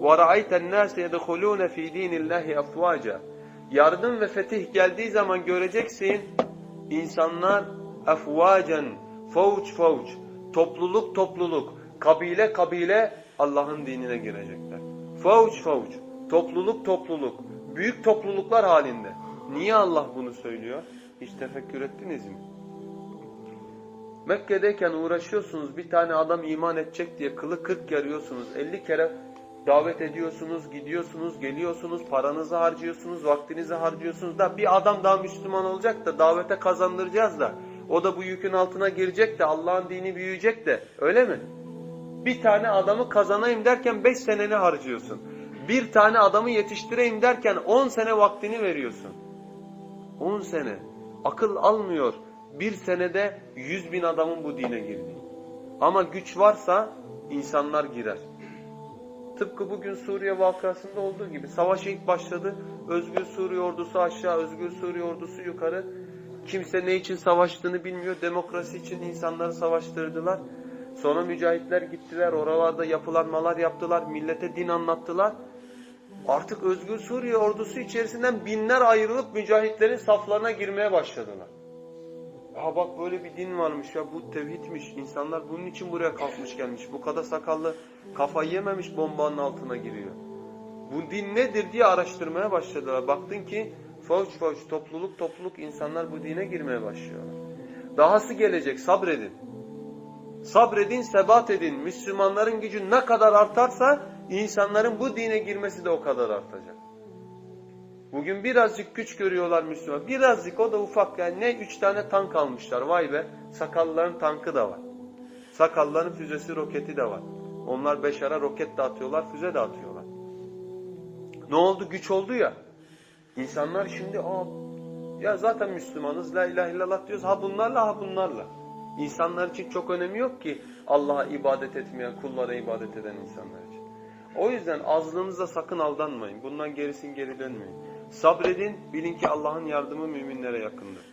وَرَأَيْتَ النَّاسَ يَدْخُلُونَ ف۪ي د۪ينِ اللّٰهِ اَفْوَاجًا Yardım ve fetih geldiği zaman göreceksin insanlar efvacen, fauç fauç, topluluk topluluk, kabile kabile Allah'ın dinine girecekler. Fauç fauç, topluluk topluluk, büyük topluluklar halinde. Niye Allah bunu söylüyor? Hiç tefekkür ettiniz mi? Mekke'deyken uğraşıyorsunuz bir tane adam iman edecek diye kılı kırk yarıyorsunuz. 50 kere davet ediyorsunuz, gidiyorsunuz, geliyorsunuz, paranızı harcıyorsunuz, vaktinizi harcıyorsunuz da bir adam daha Müslüman olacak da davete kazandıracağız da o da bu yükün altına girecek de Allah'ın dini büyüyecek de öyle mi? Bir tane adamı kazanayım derken 5 seneni harcıyorsun. Bir tane adamı yetiştireyim derken 10 sene vaktini veriyorsun. 10 sene. Akıl almıyor. Bir senede 100 bin adamın bu dine girdiği. Ama güç varsa insanlar girer. Tıpkı bugün Suriye vakasında olduğu gibi savaş ilk başladı. Özgür Suriye ordusu aşağı, Özgür Suriye ordusu yukarı. Kimse ne için savaştığını bilmiyor. Demokrasi için insanları savaştırdılar. Sonra mücahitler gittiler. Oralarda yapılanmalar yaptılar. Millete din anlattılar. Artık Özgür Suriye ordusu içerisinden binler ayrılıp mücahitlerin saflarına girmeye başladılar. Ha bak böyle bir din varmış ya bu tevhidmiş. İnsanlar bunun için buraya kalkmış gelmiş. Bu kadar sakallı kafayı yememiş bombanın altına giriyor. Bu din nedir diye araştırmaya başladılar. Baktın ki fauç fauç topluluk topluluk insanlar bu dine girmeye başlıyorlar. Dahası gelecek sabredin. Sabredin sebat edin. Müslümanların gücü ne kadar artarsa insanların bu dine girmesi de o kadar artacak. Bugün birazcık güç görüyorlar Müslüman. Birazcık o da ufak yani ne üç tane tank almışlar vay be. Sakallıların tankı da var. Sakallıların füzesi roketi de var. Onlar Beşar'a roket de atıyorlar, füze de atıyorlar. Ne oldu? Güç oldu ya. İnsanlar şimdi Aa, ya zaten Müslümanız, la ilahe illallah diyoruz. Ha bunlarla ha bunlarla. İnsanlar için çok önemi yok ki Allah'a ibadet etmeyen, kullara ibadet eden insanlar için. O yüzden azlığınıza sakın aldanmayın. Bundan gerisin geri dönmeyin. Sabredin, bilin ki Allah'ın yardımı müminlere yakındır.